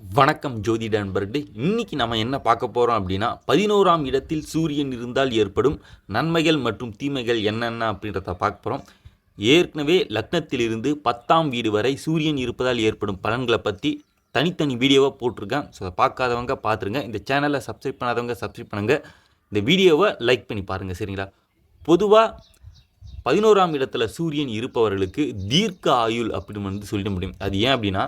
வணக்கம் ஜோதிட நண்பர்களே. இன்னைக்கு நம்ம என்ன பார்க்க போகிறோம் அப்படின்னா பதினோராம் இடத்தில் சூரியன் இருந்தால் ஏற்படும் நன்மைகள் மற்றும் தீமைகள் என்னென்ன அப்படின்றத பார்க்க போகிறோம் ஏற்கனவே லக்னத்திலிருந்து பத்தாம் வீடு வரை சூரியன் இருப்பதால் ஏற்படும் பலன்களை பற்றி தனித்தனி வீடியோவை போட்டிருக்கேன். ஸோ அதை பார்க்காதவங்க பார்த்துருங்க. இந்த சேனலை சப்ஸ்கிரைப் பண்ணாதவங்க சப்ஸ்கிரைப் பண்ணுங்கள் இந்த வீடியோவை லைக் பண்ணி பாருங்கள் சரிங்களா? பொதுவாக பதினோராம் இடத்துல சூரியன் இருப்பவர்களுக்கு தீர்க்க ஆயுள் அப்படின்னு வந்து சொல்லிட முடியும். அது ஏன் அப்படின்னா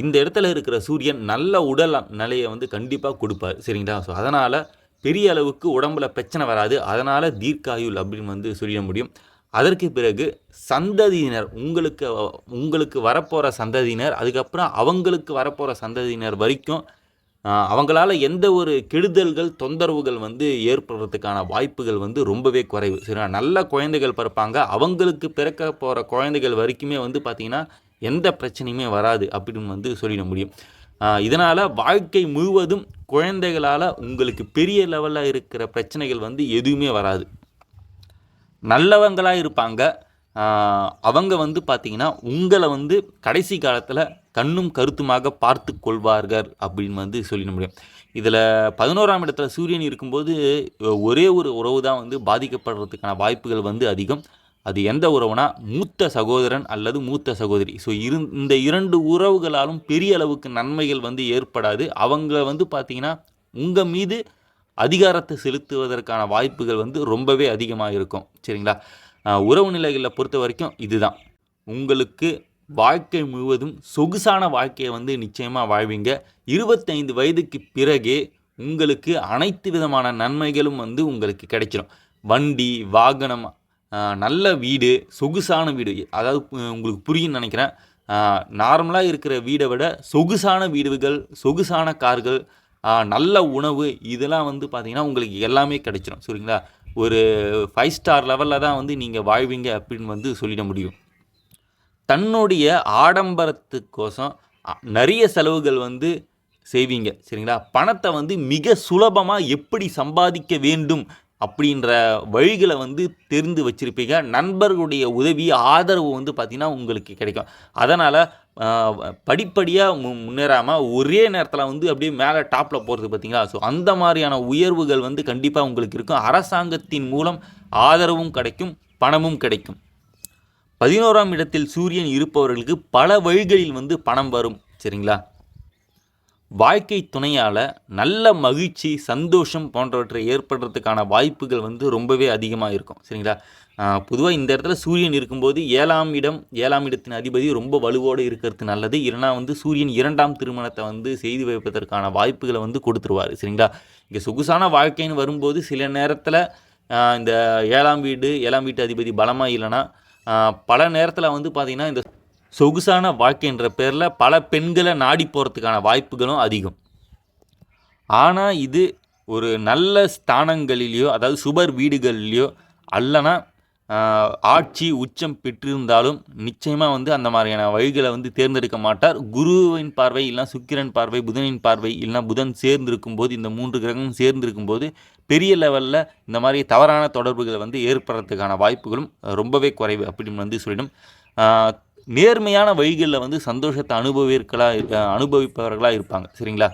இந்த இடத்துல இருக்கிற சூரியன் நல்ல உடல் நிலையை வந்து கண்டிப்பாக கொடுப்பார். சரிங்களா? ஸோ அதனால் பெரிய அளவுக்கு உடம்புல பிரச்சனை வராது. அதனால் தீர்க்காயுள் அப்படின்னு வந்து சொல்லிட முடியும். அதற்கு பிறகு சந்ததியினர் உங்களுக்கு உங்களுக்கு வரப்போகிற சந்ததியினர் அதுக்கப்புறம் அவங்களுக்கு வரப்போகிற சந்ததியினர் வரைக்கும் அவங்களால எந்த ஒரு கெடுதல்கள் தொந்தரவுகள் வந்து ஏற்படுறதுக்கான வாய்ப்புகள் வந்து ரொம்பவே குறைவு. சரிங்களா? நல்ல குழந்தைகள் பிறப்பாங்க. அவங்களுக்கு பிறக்க போகிற குழந்தைகள் வரைக்குமே வந்து பார்த்திங்கன்னா எந்த பிரச்சனையுமே வராது அப்படின்னு வந்து சொல்லிட முடியும். இதனால் வாழ்க்கை முழுவதும் குழந்தைகளால் உங்களுக்கு பெரிய லெவலில் இருக்கிற பிரச்சனைகள் வந்து எதுவுமே வராது. நல்லவங்களாக இருப்பாங்க. அவங்க வந்து பார்த்தீங்கன்னா உங்களை வந்து கடைசி காலத்தில் கண்ணும் கருத்துமாக பார்த்து கொள்வார்கள் அப்படின்னு வந்து சொல்லிட முடியும். இதில் பதினோராம் இடத்துல சூரியன் இருக்கும்போது ஒரே ஒரு உறவு தான் வந்து பாதிக்கப்படுறதுக்கான வாய்ப்புகள் வந்து அதிகம். அது எந்த உறவுனா மூத்த சகோதரன் அல்லது மூத்த சகோதரி. ஸோ இரு இந்த இரண்டு உறவுகளாலும் பெரிய அளவுக்கு நன்மைகள் வந்து ஏற்படாது. அவங்க வந்து பார்த்திங்கன்னா உங்கள் மீது அதிகாரத்தை செலுத்துவதற்கான வாய்ப்புகள் வந்து ரொம்பவே அதிகமாக இருக்கும். சரிங்களா? உறவு நிலைகளில் பொறுத்த வரைக்கும் இதுதான். உங்களுக்கு வாழ்க்கை முழுவதும் சொகுசான வாழ்க்கையை வந்து நிச்சயமாக வாழ்வீங்க. இருபத்தைந்து வயதுக்கு பிறகே உங்களுக்கு அனைத்து விதமான நன்மைகளும் வந்து உங்களுக்கு கிடைச்சிடும் வண்டி வாகனம் நல்ல வீடு சொகுசான வீடு. அதாவது உங்களுக்கு புரியும்னு நினைக்கிறேன். நார்மலாக இருக்கிற வீடை விட சொகுசான வீடுகள் சொகுசான கார்கள் நல்ல உணவு இதெல்லாம் வந்து பார்த்திங்கன்னா உங்களுக்கு எல்லாமே கிடைச்சிடும் சரிங்களா? ஒரு ஃபைவ் ஸ்டார் லெவலில் தான் வந்து நீங்கள் வாழ்வீங்க அப்படின்னு வந்து சொல்லிட முடியும். தன்னுடைய ஆடம்பரத்துக்கோசம் நிறைய செலவுகள் வந்து செய்வீங்க. சரிங்களா? பணத்தை வந்து மிக சுலபமாக எப்படி சம்பாதிக்க வேண்டும் அப்படின்ற வழிகளை வந்து தெரிந்து வச்சுருப்பீங்க. நண்பர்களுடைய உதவி ஆதரவு வந்து பார்த்திங்கன்னா உங்களுக்கு கிடைக்கும். அதனால் படிப்படியாக முன்னேறாமல் ஒரே நேரத்தில் வந்து அப்படியே மேலே டாப்பில் போகிறது பார்த்தீங்களா? ஸோ அந்த மாதிரியான உயர்வுகள் வந்து கண்டிப்பாக உங்களுக்கு இருக்கும். அரசாங்கத்தின் மூலம் ஆதரவும் கிடைக்கும் பணமும் கிடைக்கும். பதினோராம் இடத்தில் சூரியன் இருப்பவர்களுக்கு பல வழிகளில் வந்து பணம் வரும். சரிங்களா? வாழ்க்கை துணையால் நல்ல மகிழ்ச்சி சந்தோஷம் போன்றவற்றை ஏற்படுறதுக்கான வாய்ப்புகள் வந்து ரொம்பவே அதிகமாக இருக்கும். சரிங்களா? பொதுவாக இந்த இடத்துல சூரியன் இருக்கும்போது ஏழாம் இடம் ஏழாம் இடத்தின் அதிபதி ரொம்ப வலுவோடு இருக்கிறது நல்லது. இல்லைனா வந்து சூரியன் இரண்டாம் திருமணத்தை வந்து செய்து வைப்பதற்கான வாய்ப்புகளை வந்து கொடுத்துருவார். சரிங்களா? இங்கே சொகுசான வாழ்க்கைன்னு வரும்போது சில நேரத்தில் இந்த ஏழாம் வீடு ஏழாம் வீட்டு அதிபதி பலமாக இல்லைன்னா பல நேரத்தில் வந்து பார்த்திங்கன்னா இந்த சொகுசான வாழ்க்கைன்ற பேரில் பல பெண்களை நாடி போகிறதுக்கான வாய்ப்புகளும் அதிகம். ஆனால் இது ஒரு நல்ல ஸ்தானங்களிலேயோ அதாவது சுபர் வீடுகள்லேயோ அல்லனா ஆட்சி உச்சம் பெற்றிருந்தாலும் நிச்சயமாக வந்து அந்த மாதிரியான வழிகளை வந்து தேர்ந்தெடுக்க மாட்டார். குருவின் பார்வை இல்லைனா சுக்கிரன் பார்வை புதனின் பார்வை இல்லைனா புதன் சேர்ந்திருக்கும் போது இந்த மூன்று கிரகமும் சேர்ந்திருக்கும் போது பெரிய லெவலில் இந்த மாதிரி தவறான தொடர்புகளை வந்து ஏற்படுறதுக்கான வாய்ப்புகளும் ரொம்பவே குறைவு அப்படின்னு வந்து சொல்லிடும். நேர்மையான வழிகளில் வந்து சந்தோஷத்தை அனுபவிர்களாக அனுபவிப்பவர்களாக இருப்பாங்க. சரிங்களா?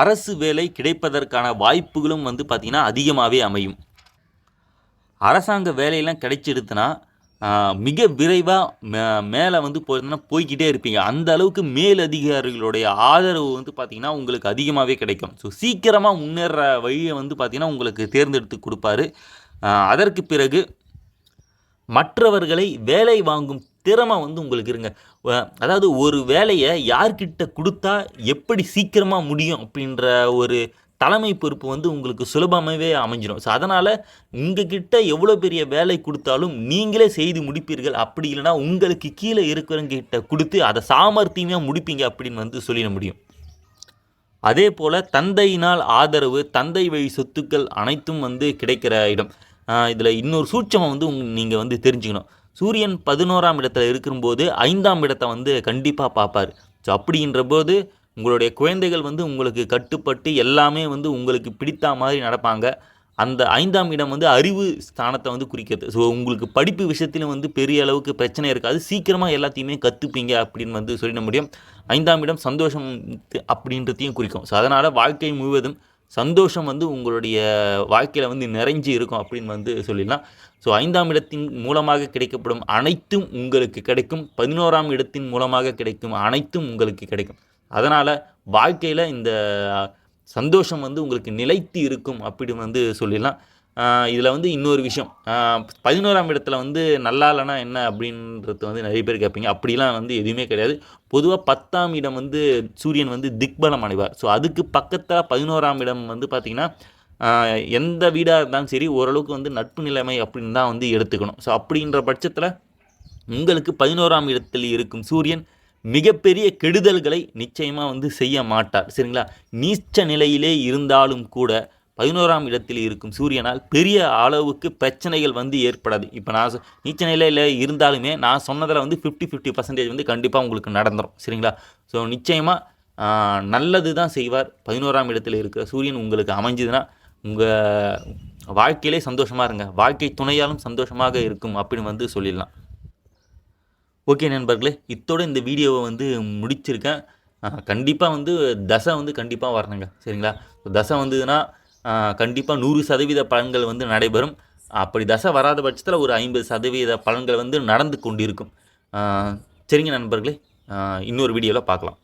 அரசு வேலை கிடைப்பதற்கான வாய்ப்புகளும் வந்து பார்த்திங்கன்னா அதிகமாகவே அமையும். அரசாங்க வேலையெல்லாம் கிடைச்சிடுதுன்னா மிக விரைவாக மே மேலே வந்து போயிருந்தோன்னா போய்கிட்டே இருப்பீங்க. அந்த அளவுக்கு மேலதிகாரிகளுடைய ஆதரவு வந்து பார்த்திங்கன்னா உங்களுக்கு அதிகமாகவே கிடைக்கும். ஸோ சீக்கிரமாக முன்னேற வழியை வந்து பார்த்திங்கன்னா உங்களுக்கு தேர்ந்தெடுத்து கொடுப்பாரு. அதற்கு பிறகு மற்றவர்களை வேலை வாங்கும் திறமை வந்து உங்களுக்கு இருங்க. அதாவது ஒரு வேலையை யார்கிட்ட கொடுத்தா எப்படி சீக்கிரமாக முடியும் அப்படின்ற ஒரு தலைமை பொறுப்பு வந்து உங்களுக்கு சுலபமாகவே அமைஞ்சிடும் ஸோ அதனால் உங்கள் கிட்டே எவ்வளோ பெரிய வேலை கொடுத்தாலும் நீங்களே செய்து முடிப்பீர்கள். அப்படி இல்லைன்னா உங்களுக்கு கீழே இருக்கிறவங்கிட்ட கொடுத்து அதை சாமர்த்தியமாக முடிப்பீங்க அப்படின்னு வந்து சொல்லிட முடியும். அதே போல் தந்தையினால் ஆதரவு தந்தை வழி சொத்துக்கள் அனைத்தும் வந்து கிடைக்கிற இடம். இதில் இன்னொரு சூட்சமாக வந்து நீங்கள் வந்து தெரிஞ்சுக்கணும். சூரியன் பதினோராம் இடத்துல இருக்கும்போது ஐந்தாம் இடத்தை வந்து கண்டிப்பாக பார்ப்பார் ஸோ அப்படின்ற போது உங்களுடைய குழந்தைகள் வந்து உங்களுக்கு கட்டுப்பட்டு எல்லாமே வந்து உங்களுக்கு பிடித்த மாதிரி நடப்பாங்க. அந்த ஐந்தாம் இடம் வந்து அறிவு ஸ்தானத்தை வந்து குறிக்கிறது. ஸோ உங்களுக்கு படிப்பு விஷயத்திலும் வந்து பெரிய அளவுக்கு பிரச்சனை இருக்காது. சீக்கிரமாக எல்லாத்தையுமே கற்றுப்பீங்க அப்படின்னு வந்து சொல்லிட முடியும். ஐந்தாம் இடம் சந்தோஷம் அப்படின்றதையும் குறிக்கும். ஸோ அதனால் வாழ்க்கை முழுவதும் சந்தோஷம் வந்து உங்களுடைய வாழ்க்கையில் வந்து நிறைஞ்சு இருக்கும் அப்படின்னு வந்து சொல்லிடலாம். ஸோ ஐந்தாம் இடத்தின் மூலமாக கிடைக்கப்படும் அனைத்தும் உங்களுக்கு கிடைக்கும். பதினோராம் இடத்தின் மூலமாக கிடைக்கும் அனைத்தும் உங்களுக்கு கிடைக்கும். அதனால் வாழ்க்கையில் இந்த சந்தோஷம் வந்து உங்களுக்கு நிலைத்து இருக்கும் அப்படின்னு வந்து சொல்லிடலாம். இதில் வந்து இன்னொரு விஷயம். பதினோராம் இடத்துல வந்து நல்லா இல்லைனா என்ன அப்படின்றது வந்து நிறைய பேர் கேட்பீங்க. அப்படிலாம் வந்து எதுவுமே கிடையாது. பொதுவாக பத்தாம் இடம் வந்து சூரியன் வந்து திக்பலம் அடைவார். ஸோ அதுக்கு பக்கத்தில் பதினோராம் இடம் வந்து பார்த்திங்கன்னா எந்த வீடாக இருந்தாலும் சரி ஓரளவுக்கு வந்து நட்பு நிலைமை அப்படின்னு தான் வந்து எடுத்துக்கணும். ஸோ அப்படின்ற பட்சத்தில் உங்களுக்கு பதினோராம் இடத்தில் இருக்கும் சூரியன் மிகப்பெரிய கெடுதல்களை நிச்சயமாக வந்து செய்ய மாட்டார். சரிங்களா? நீச்ச நிலையிலே இருந்தாலும் கூட பதினோராம் இடத்தில் இருக்கும் சூரியனால் பெரிய அளவுக்கு பிரச்சனைகள் வந்து ஏற்படாது. இப்போ நான் சொ- நீச்ச நிலையில் இருந்தாலுமே நான் சொன்னதில் வந்து ஃபிஃப்டி ஃபிஃப்டி பர்சன்டேஜ் வந்து கண்டிப்பாக உங்களுக்கு நடந்துரும். சரிங்களா? ஸோ நிச்சயமாக நல்லது தான் செய்வார். பதினோராம் இடத்தில் இருக்கிற சூரியன் உங்களுக்கு அமைஞ்சதுன்னா உங்கள் வாழ்க்கையிலே சந்தோஷமாக இருங்க. வாழ்க்கை துணையாலும் சந்தோஷமாக இருக்கும் அப்படின்னு வந்து சொல்லிடலாம். ஓகே நண்பர்களே இத்தோட இந்த வீடியோவை வந்து முடிச்சிருக்கேன். கண்டிப்பாக வந்து தசை வந்து கண்டிப்பாக வரணுங்க. சரிங்களா? தசை வந்ததுன்னா கண்டிப்பாக நூறு சதவீத பலன்கள் வந்து நடைபெறும். அப்படி தசை வராத பட்சத்தில் ஒரு ஐம்பது சதவீத பலன்கள் வந்து நடந்து கொண்டிருக்கும். சரிங்க நண்பர்களே. இன்னொரு வீடியோவில் பார்க்கலாம்.